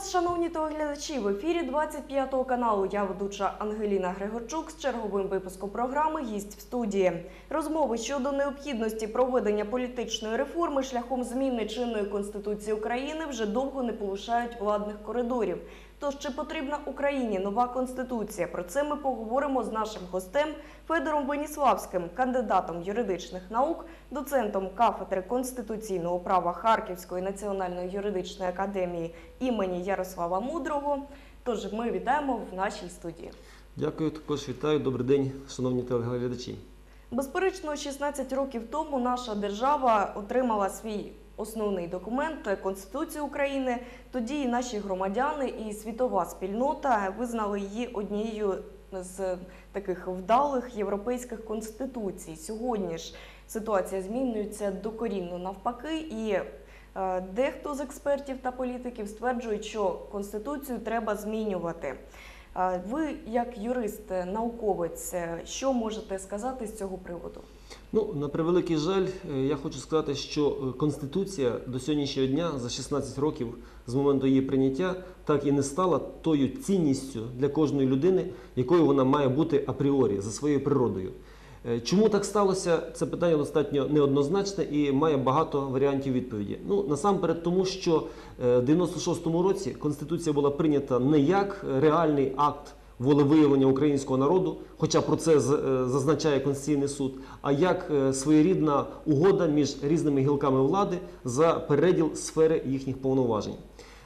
вас, шановні телеглядачі, в ефірі 25 каналу. Я ведуча Ангеліна Григорчук з черговим випуском програми Гість в студії. Розмови щодо необхідності проведення політичної реформи шляхом зміни чинної конституції України вже довго не полишають владних коридорів. Тож чи потрібна Україні нова конституція? Про це ми поговоримо з нашим гостем Федором Веніславським, кандидатом юридичних наук, доцентом кафедри конституційного права Харківської національної юридичної академії імені Ярослава Мудрого. Тож ми вітаємо в нашій студії. Дякую, також вітаю. Добрий день, шановні телеглядачі. Безперечно, 16 років тому наша держава отримала свій основний документ Конституцію України. Тоді і наші громадяни і світова спільнота визнали її однією з таких вдалих європейських конституцій. Сьогодні ж ситуація змінюється докорінно навпаки, і е, дехто з експертів та політиків стверджують, що конституцію треба змінювати. Е, Ви, як юрист, науковець, е, що можете сказати з цього приводу? Ну, на превеликий жаль, е, я хочу сказати, що е, Конституція до сьогоднішнього дня за 16 років з моменту її прийняття так і не стала тою цінністю для кожної людини, якою вона має бути апріорі за своєю природою. Е, Чому так сталося? Це питання достатньо неоднозначне і має багато варіантів відповіді. Ну насамперед, тому що в 96-му році Конституція була прийнята не як реальний акт волевиявлення українського народу, хоча про це е, зазначає Конституційний суд, а як е, своєрідна угода між різними гілками влади за переділ сфери їхніх повноважень.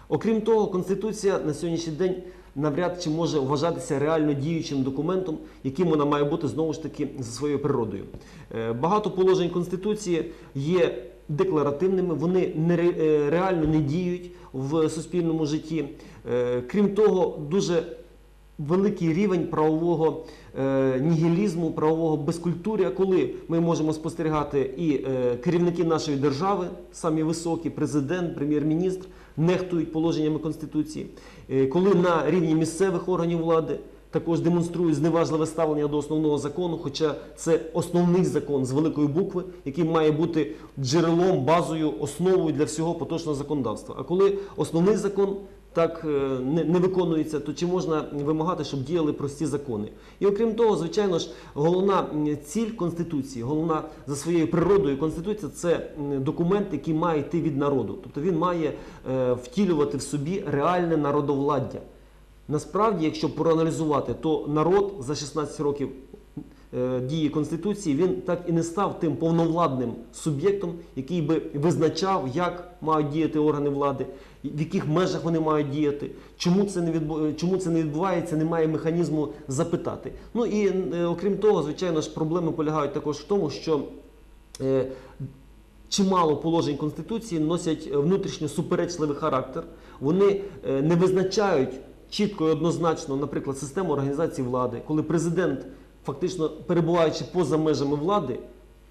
Окрім того, Конституція на сьогоднішній день навряд чи може вважатися реально діючим документом, яким вона має бути знову ж таки за своєю природою. Е, Багато положень Конституції є декларативними, вони реально не діють в суспільному житті. Крім того, дуже великий рівень правового е, нігілізму, правового безкультуря, коли ми можемо спостерігати і е, керівники нашої держави, самі високі, президент, прем'єр-міністр, нехтують положеннями Конституції, Е, коли на рівні місцевих органів влади також демонструють зневажливе ставлення до основного закону, хоча це основний закон з великої букви, який має бути джерелом, базою, основою для всього поточного законодавства. А коли основний закон так е, не, не виконується, то чи можна вимагати, щоб діяли прості закони? І окрім того, звичайно ж, головна ціль Конституції, головна за своєю природою Конституція це документ, який має йти від народу. Тобто він має е, втілювати в собі реальне народовладдя. Насправді, якщо проаналізувати, то народ за 16 років дії Конституції він так і не став тим повновладним суб'єктом, який би визначав, як мають діяти органи влади, в яких межах вони мають діяти, чому це не відбу... чому це не відбувається, немає механізму запитати. Ну і е, окрім того, звичайно ж, проблеми полягають також в тому, що е, чимало положень Конституції носять е, внутрішньо суперечливий характер. Вони е, не визначають чітко і однозначно, наприклад, систему організації влади, коли президент, фактично перебуваючи поза межами влади,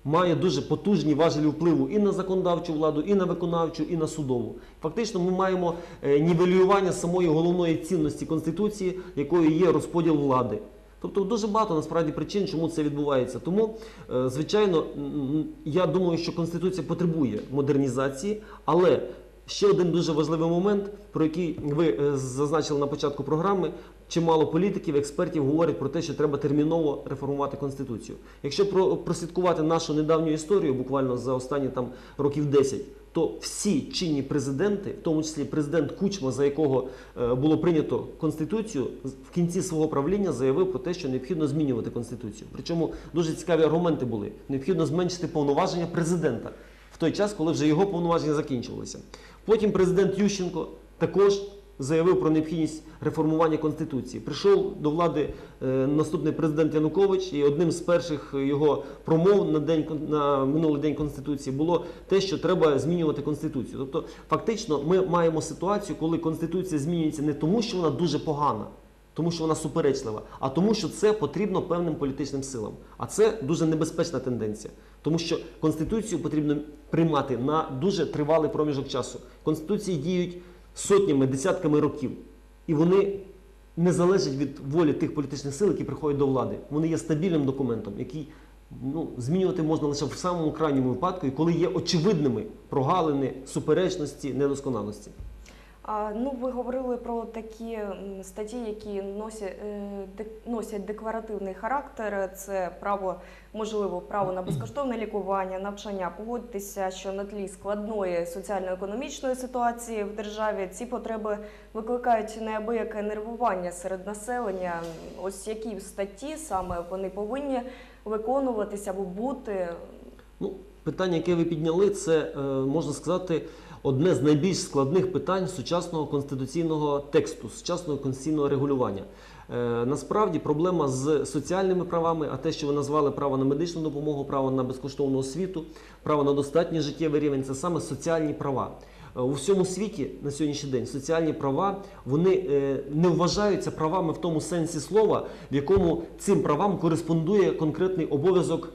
має дуже потужні важелі впливу і на законодавчу владу, і на виконавчу, і на судову. Фактично, ми маємо е, нівелювання самої головної цінності Конституції, якою є розподіл влади. Тобто дуже багато насправді причин, чому це відбувається. Тому, е, звичайно, я думаю, що Конституція потребує модернізації, але ще один дуже важливий момент, про який ви е, зазначили на початку програми. Чимало політиків, експертів говорять про те, що треба терміново реформувати конституцію. Якщо про- прослідкувати нашу недавню історію, буквально за останні там років 10, то всі чинні президенти, в тому числі президент Кучма, за якого е, було прийнято конституцію, в кінці свого правління заявив про те, що необхідно змінювати конституцію. Причому дуже цікаві аргументи були: необхідно зменшити повноваження президента в той час, коли вже його повноваження закінчувалися. Потім президент Ющенко також заявив про необхідність реформування конституції. Прийшов до влади е, наступний президент Янукович, і одним з перших його промов на день на минулий день конституції було те, що треба змінювати конституцію. Тобто, фактично, ми маємо ситуацію, коли конституція змінюється не тому, що вона дуже погана. Тому що вона суперечлива, а тому, що це потрібно певним політичним силам. А це дуже небезпечна тенденція, тому що конституцію потрібно приймати на дуже тривалий проміжок часу. Конституції діють сотнями, десятками років, і вони не залежать від волі тих політичних сил, які приходять до влади. Вони є стабільним документом, який ну, змінювати можна лише в самому крайньому випадку, і коли є очевидними прогалини, суперечності, недосконалості. Ну, ви говорили про такі статті, які носять, носять декларативний характер. Це право, можливо, право на безкоштовне лікування, навчання. Погодьтеся, що на тлі складної соціально-економічної ситуації в державі ці потреби викликають неабияке нервування серед населення. Ось які статті саме вони повинні виконуватися або бути. Ну, питання, яке ви підняли, це е, можна сказати одне з найбільш складних питань сучасного конституційного тексту, сучасного конституційного регулювання. Е, Насправді проблема з соціальними правами, а те, що ви назвали право на медичну допомогу, право на безкоштовну освіту, право на достатній життєвий рівень це саме соціальні права. Е, У всьому світі на сьогоднішній день соціальні права вони е, не вважаються правами в тому сенсі слова, в якому цим правам кореспондує конкретний обов'язок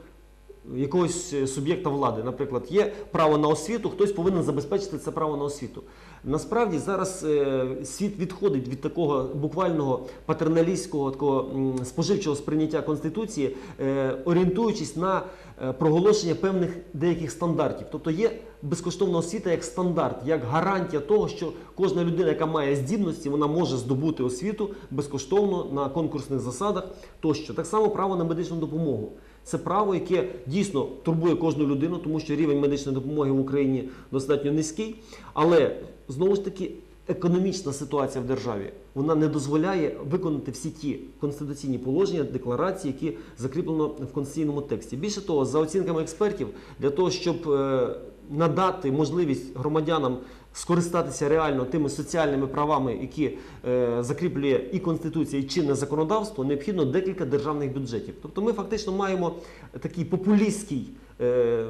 якогось е, суб'єкта влади. Наприклад, є право на освіту, хтось повинен забезпечити це право на освіту. Насправді зараз е, світ відходить від такого буквального патерналістського такого споживчого сприйняття конституції, е, орієнтуючись на проголошення певних деяких стандартів. Тобто є безкоштовна освіта як стандарт, як гарантія того, що кожна людина, яка має здібності, вона може здобути освіту безкоштовно на конкурсних засадах тощо. Так само право на медичну допомогу. Це право, яке дійсно турбує кожну людину, тому що рівень медичної допомоги в Україні достатньо низький. Але знову ж таки, економічна ситуація в державі вона не дозволяє виконати всі ті конституційні положення, декларації, які закріплено в конституційному тексті. Більше того, за оцінками експертів, для того, щоб е, надати можливість громадянам скористатися реально тими соціальними правами, які е, закріплює і конституція, і чинне законодавство, необхідно декілька державних бюджетів. Тобто, ми фактично маємо такий популістський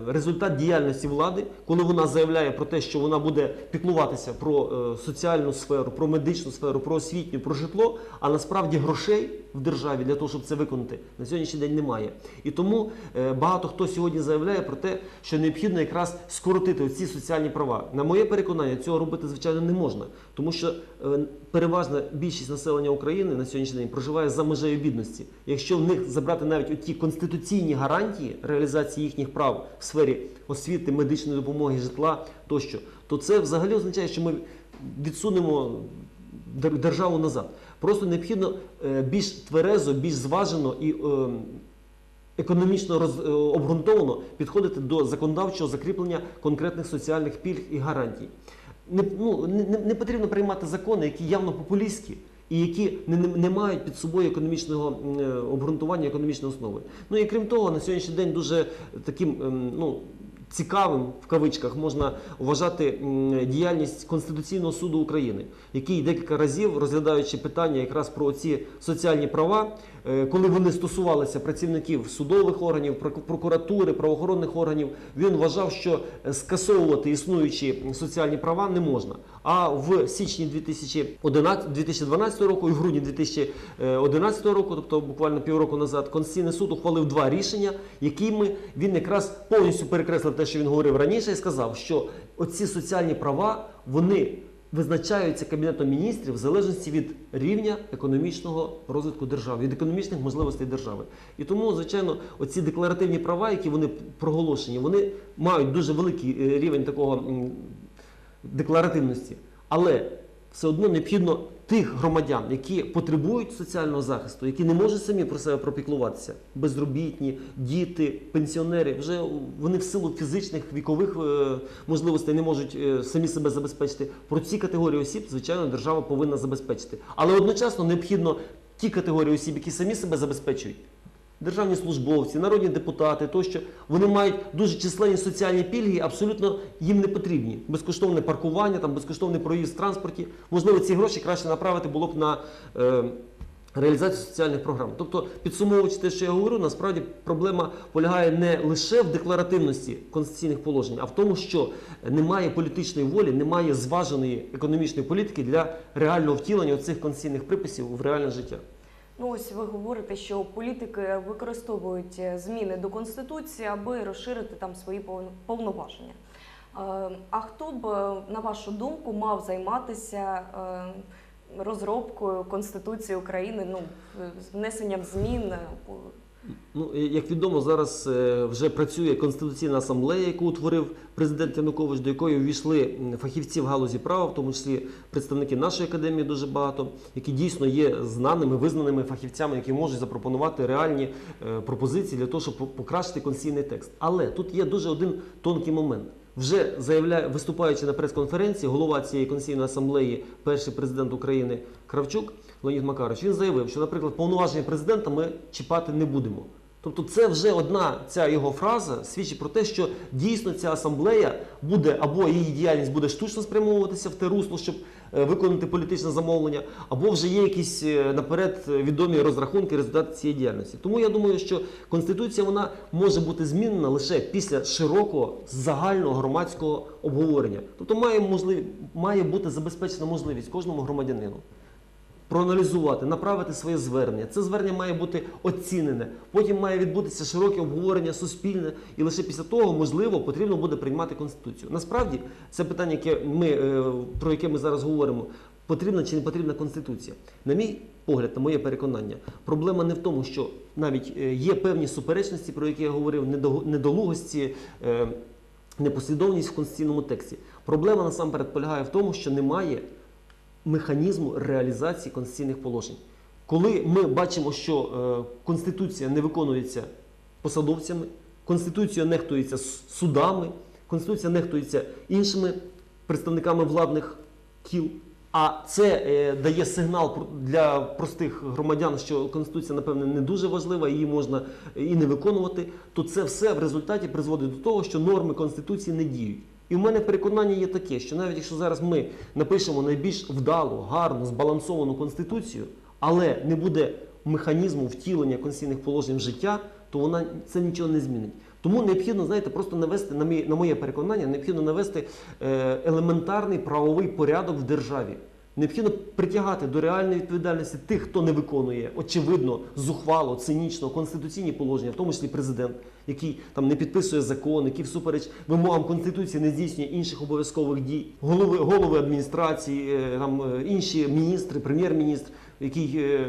результат діяльності влади, коли вона заявляє про те, що вона буде піклуватися про е, соціальну сферу, про медичну сферу, про освітню, про житло. А насправді грошей в державі для того, щоб це виконати, на сьогоднішній день немає. І тому е, багато хто сьогодні заявляє про те, що необхідно якраз скоротити ці соціальні права. На моє переконання, цього робити звичайно не можна, тому що е, переважна більшість населення України на сьогоднішній день проживає за межею бідності. Якщо в них забрати навіть ті конституційні гарантії реалізації їхніх прав в сфері освіти, медичної допомоги, житла тощо, то це взагалі означає, що ми відсунемо державу назад. Просто необхідно е, більш тверезо, більш зважено і е, економічно е, обґрунтовано підходити до законодавчого закріплення конкретних соціальних пільг і гарантій. Не, ну, не- не потрібно приймати закони, які явно популістські. І які не, не, не мають під собою економічного е, обґрунтування, економічної основи. Ну і крім того, на сьогоднішній день дуже таким е, ну, цікавим в кавичках можна вважати діяльність Конституційного суду України, який декілька разів, розглядаючи питання якраз про ці соціальні права, коли вони стосувалися працівників судових органів, прокуратури, правоохоронних органів, він вважав, що е, скасовувати існуючі соціальні права не можна. А в січні 2011 2012 року і в грудні 2011 року, тобто буквально півроку назад, Конституційний суд ухвалив два рішення, якими він якраз повністю перекреслив те, що він говорив раніше, і сказав, що оці соціальні права вони визначаються Кабінетом міністрів в залежності від рівня економічного розвитку держави, від економічних можливостей держави. І тому, звичайно, оці декларативні права, які вони проголошені, вони мають дуже великий е, рівень такого декларативності. Але все одно необхідно тих громадян, які потребують соціального захисту, які не можуть самі про себе пропіклуватися, безробітні, діти, пенсіонери, вже вони в силу фізичних вікових е, можливостей не можуть е, самі себе забезпечити. Про ці категорії осіб, звичайно, держава повинна забезпечити. Але одночасно необхідно ті категорії осіб, які самі себе забезпечують. Державні службовці, народні депутати тощо вони мають дуже численні соціальні пільги, абсолютно їм не потрібні. Безкоштовне паркування, там безкоштовний проїзд в транспорті. Можливо, ці гроші краще направити було б на е, реалізацію соціальних програм. Тобто, підсумовуючи те, що я говорю, насправді проблема полягає не лише в декларативності конституційних положень, а в тому, що немає політичної волі, немає зваженої економічної політики для реального втілення цих конституційних приписів в реальне життя. Ну ось ви говорите, що політики використовують е, зміни до конституції, аби розширити там свої повно- повноваження. Е, А хто б, е, на вашу думку, мав займатися розробкою Конституції України, ну, внесенням змін? Ну, як відомо, зараз е, вже працює Конституційна асамблея, яку утворив президент Янукович, до якої увійшли фахівці в галузі права, в тому числі представники нашої академії дуже багато, які дійсно є знаними, визнаними фахівцями, які можуть запропонувати реальні е, пропозиції для того, щоб покращити конституційний текст. Але тут є дуже один тонкий момент. Вже заявляє, виступаючи на прес-конференції, голова цієї конституційної асамблеї, перший президент України Кравчук Леонід Макарович, він заявив, що, наприклад, повноваження президента ми чіпати не будемо. Тобто, це вже одна ця його фраза свідчить про те, що дійсно ця асамблея буде або її діяльність буде штучно спрямовуватися в те русло, щоб виконати політичне замовлення, або вже є якісь е, наперед е, відомі розрахунки результати цієї діяльності. Тому я думаю, що конституція вона може бути змінена лише після широкого загального громадського обговорення. Тобто має можливість має бути забезпечена можливість кожному громадянину проаналізувати, направити своє звернення. Це звернення має бути оцінене. Потім має відбутися широке обговорення суспільне, і лише після того, можливо, потрібно буде приймати конституцію. Насправді, це питання, яке ми е, про яке ми зараз говоримо. Потрібна чи не потрібна конституція? На мій погляд, на моє переконання, проблема не в тому, що навіть е, є певні суперечності, про які я говорив, недо- недолугості, е, непослідовність в конституційному тексті. Проблема насамперед полягає в тому, що немає механізму реалізації конституційних положень. Коли ми бачимо, що е, Конституція не виконується посадовцями, Конституція нехтується судами, Конституція нехтується іншими представниками владних кіл, а це е, дає сигнал для простих громадян, що Конституція, напевне, не дуже важлива, її можна е, і не виконувати, то це все в результаті призводить до того, що норми Конституції не діють. І в мене переконання є таке, що навіть якщо зараз ми напишемо найбільш вдалу, гарну, збалансовану конституцію, але не буде механізму втілення конституційних положень в життя, то вона це нічого не змінить. Тому необхідно, знаєте, просто навести, на моє переконання, необхідно навести е, елементарний правовий порядок в державі. Необхідно притягати до реальної відповідальності тих, хто не виконує, очевидно, зухвало, цинічно конституційні положення, в тому числі президент, який там не підписує закон, який всупереч вимогам конституції не здійснює інших обов'язкових дій, голови, голови адміністрації, е, там е, інші міністри, прем'єр-міністр, який е,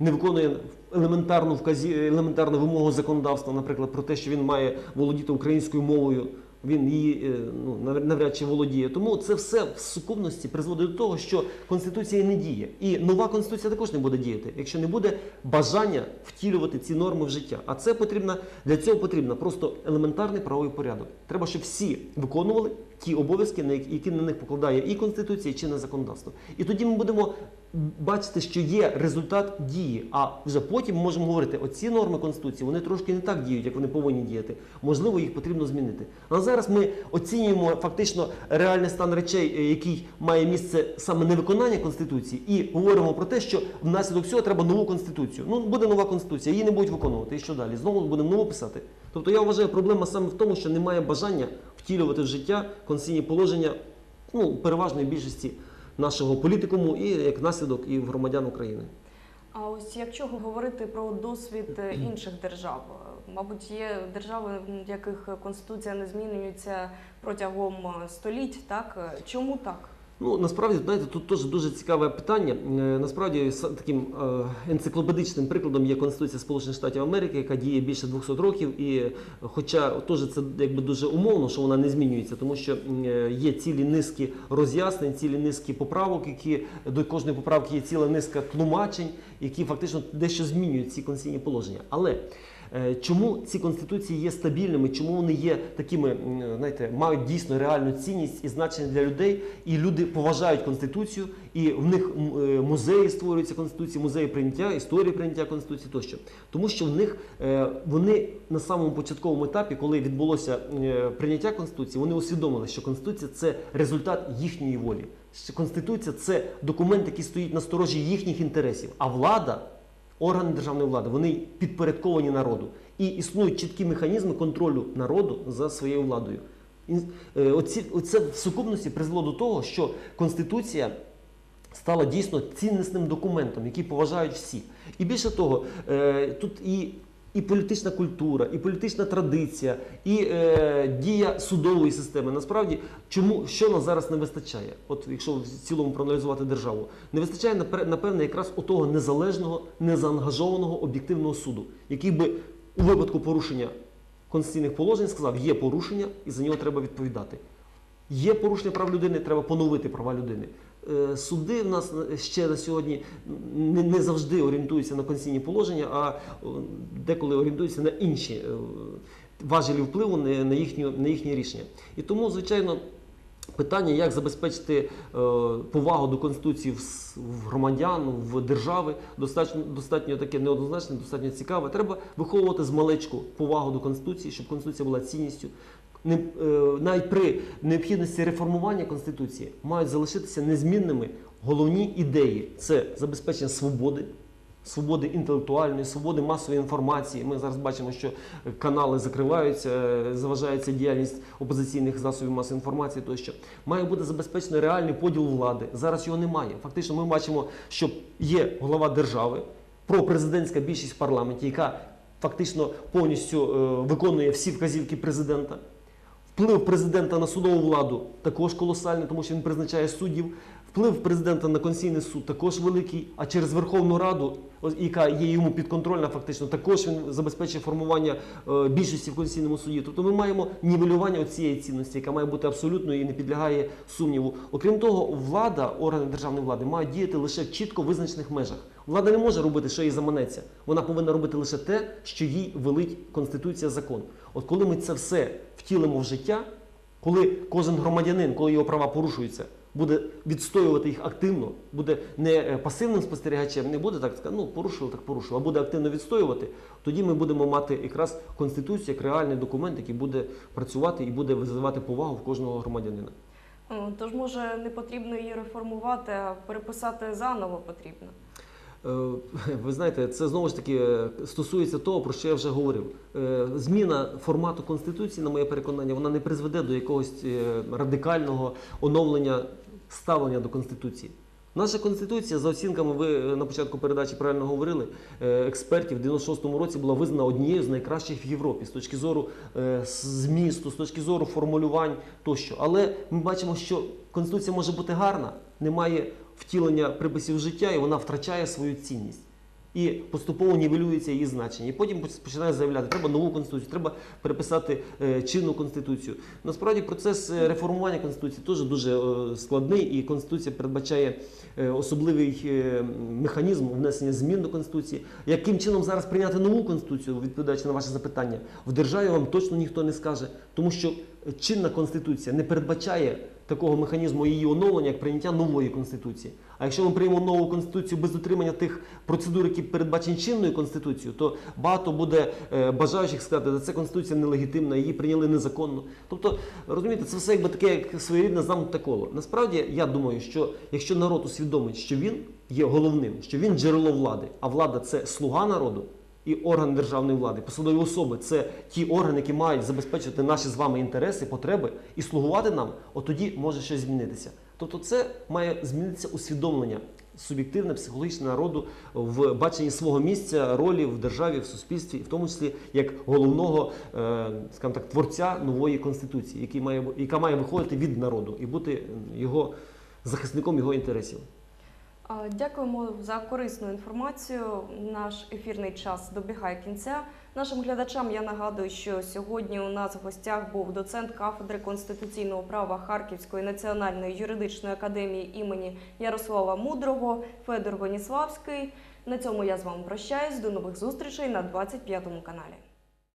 не виконує елементарну вказі, елементарну вимогу законодавства, наприклад, про те, що він має володіти українською мовою. Він її е, ну, нав- навряд чи володіє. Тому це все в сукупності призводить до того, що конституція не діє. І нова конституція також не буде діяти, якщо не буде бажання втілювати ці норми в життя. А це потрібно для цього потрібно просто елементарний правовий порядок. Треба, щоб всі виконували ті обов'язки, які на них покладає і конституція, і чинне законодавство. І тоді ми будемо бачити, що є результат дії. А вже потім можемо говорити, оці норми конституції вони трошки не так діють, як вони повинні діяти. Можливо, їх потрібно змінити. А зараз ми оцінюємо фактично реальний стан речей, е, який має місце саме невиконання конституції, і говоримо про те, що внаслідок цього треба нову конституцію. Ну буде нова конституція, її не будуть виконувати. І що далі? Знову будемо нову писати. Тобто я вважаю, проблема саме в тому, що немає бажання втілювати в життя конституційні положення ну, переважної більшості нашого політикуму і як наслідок і в громадян України. А ось якщо говорити про досвід е, інших держав, е, мабуть, є держави, в яких конституція не змінюється протягом е, століть, так чому так? Ну насправді знаєте, тут теж дуже цікаве питання. Е, Насправді таким е, енциклопедичним прикладом є Конституція Сполучених Штатів Америки, яка діє більше 200 років. І хоча теж це якби дуже умовно, що вона не змінюється, тому що е, є цілі низки роз'яснень, цілі низки поправок, які до кожної поправки є ціла низка тлумачень, які фактично дещо змінюють ці конституційні положення. Але Чому ці конституції є стабільними? Чому вони є такими, знаєте, мають дійсно реальну цінність і значення для людей? І люди поважають конституцію, і в них е, музеї створюються конституції, музеї прийняття, історії прийняття конституції тощо. Тому що в них е, вони на самому початковому етапі, коли відбулося е, прийняття конституції, вони усвідомили, що конституція це результат їхньої волі. Конституція це документ, який стоїть на сторожі їхніх інтересів, а влада органи державної влади вони підпорядковані народу і існують чіткі механізми контролю народу за своєю владою. Е, Оці, оце в сукупності призвело до того, що Конституція стала дійсно ціннісним документом, який поважають всі. І більше того, е, тут і і політична культура, і політична традиція, і е, дія судової системи. Насправді, чому що нас зараз не вистачає? От якщо в цілому проаналізувати державу, не вистачає напевне якраз отого незалежного, незаангажованого об'єктивного суду, який би у випадку порушення конституційних положень сказав, є порушення, і за нього треба відповідати. Є порушення прав людини, треба поновити права людини. Е, Суди в нас ще на сьогодні не, завжди орієнтуються на конституційні положення, а деколи орієнтуються на інші е, важелі впливу на, їхню, на їхні рішення. І тому, звичайно, питання, як забезпечити е, повагу до Конституції в, громадян, в держави, достатньо, достатньо таке неоднозначне, достатньо цікаве. Треба виховувати з маличку повагу до Конституції, щоб Конституція була цінністю. Не, е, навіть при необхідності реформування Конституції мають залишитися незмінними головні ідеї: це забезпечення свободи, свободи інтелектуальної, свободи масової інформації. Ми зараз бачимо, що канали закриваються, е, заважається діяльність опозиційних засобів масової інформації. Тощо має бути забезпечений реальний поділ влади. Зараз його немає. Фактично, ми бачимо, що є голова держави, пропрезидентська більшість в парламенті, яка фактично повністю е, виконує всі вказівки президента. Вплив президента на судову владу також колосальний, тому що він призначає суддів. Вплив президента на Конституційний суд також великий, а через Верховну Раду, яка є йому підконтрольна, фактично, також він забезпечує формування е, більшості в Конституційному суді. Тобто ми маємо нівелювання цієї цінності, яка має бути абсолютною і не підлягає сумніву. Окрім того, влада, органи державної влади мають діяти лише в чітко визначених межах. Влада не може робити, що їй заманеться. Вона повинна робити лише те, що їй велить Конституція, закон. От коли ми це все втілимо в життя, коли кожен громадянин, коли його права порушуються, буде відстоювати їх активно, буде не е, пасивним спостерігачем, не буде так сказати, ну порушили, так порушили, а буде активно відстоювати, тоді ми будемо мати якраз конституцію як реальний документ, який буде працювати і буде визивати повагу в кожного громадянина. Тож, може, не потрібно її реформувати, а переписати заново потрібно. Е, Ви знаєте, це знову ж таки е, стосується того, про що я вже говорив. Е, Зміна формату конституції, на моє переконання, вона не призведе до якогось е, радикального оновлення ставлення до конституції. Наша конституція, за оцінками, ви е, на початку передачі правильно говорили, е, експертів в 96-му році була визнана однією з найкращих в Європі з точки зору е, змісту, з точки зору формулювань тощо. Але ми бачимо, що конституція може бути гарна, немає втілення приписів життя, і вона втрачає свою цінність. І поступово нівелюється її значення. І потім починає заявляти, треба нову конституцію, треба переписати е, чинну конституцію. Насправді процес е, реформування конституції теж дуже е, складний, і конституція передбачає особливий механізм внесення змін до конституції. Яким чином зараз прийняти нову конституцію, відповідаючи на ваше запитання, в державі вам точно ніхто не скаже, тому що чинна конституція не передбачає такого механізму її оновлення, як прийняття нової конституції. А якщо ми приймемо нову конституцію без дотримання тих процедур, які передбачені чинною конституцією, то багато буде е, бажаючих сказати, що ця конституція нелегітимна, її прийняли незаконно. Тобто, розумієте, це все якби таке як своєрідне замкнуте коло. Насправді, я думаю, що якщо народ усвідомить, що він є головним, що він джерело влади, а влада це слуга народу. І орган державної влади, посадові особи це ті органи, які мають забезпечувати наші з вами інтереси, потреби і слугувати нам, от тоді може щось змінитися. Тобто, це має змінитися усвідомлення суб'єктивне, психологічне народу в баченні свого місця, ролі в державі, в суспільстві, в тому числі як головного, е, скажімо так, творця нової конституції, який яка має виходити від народу і бути його захисником його інтересів. Дякуємо за корисну інформацію. Наш ефірний час добігає кінця. Нашим глядачам я нагадую, що сьогодні у нас в гостях був доцент кафедри конституційного права Харківської національної юридичної академії імені Ярослава Мудрого Федор Гоніславський. На цьому я з вами прощаюсь. До нових зустрічей на 25 каналі.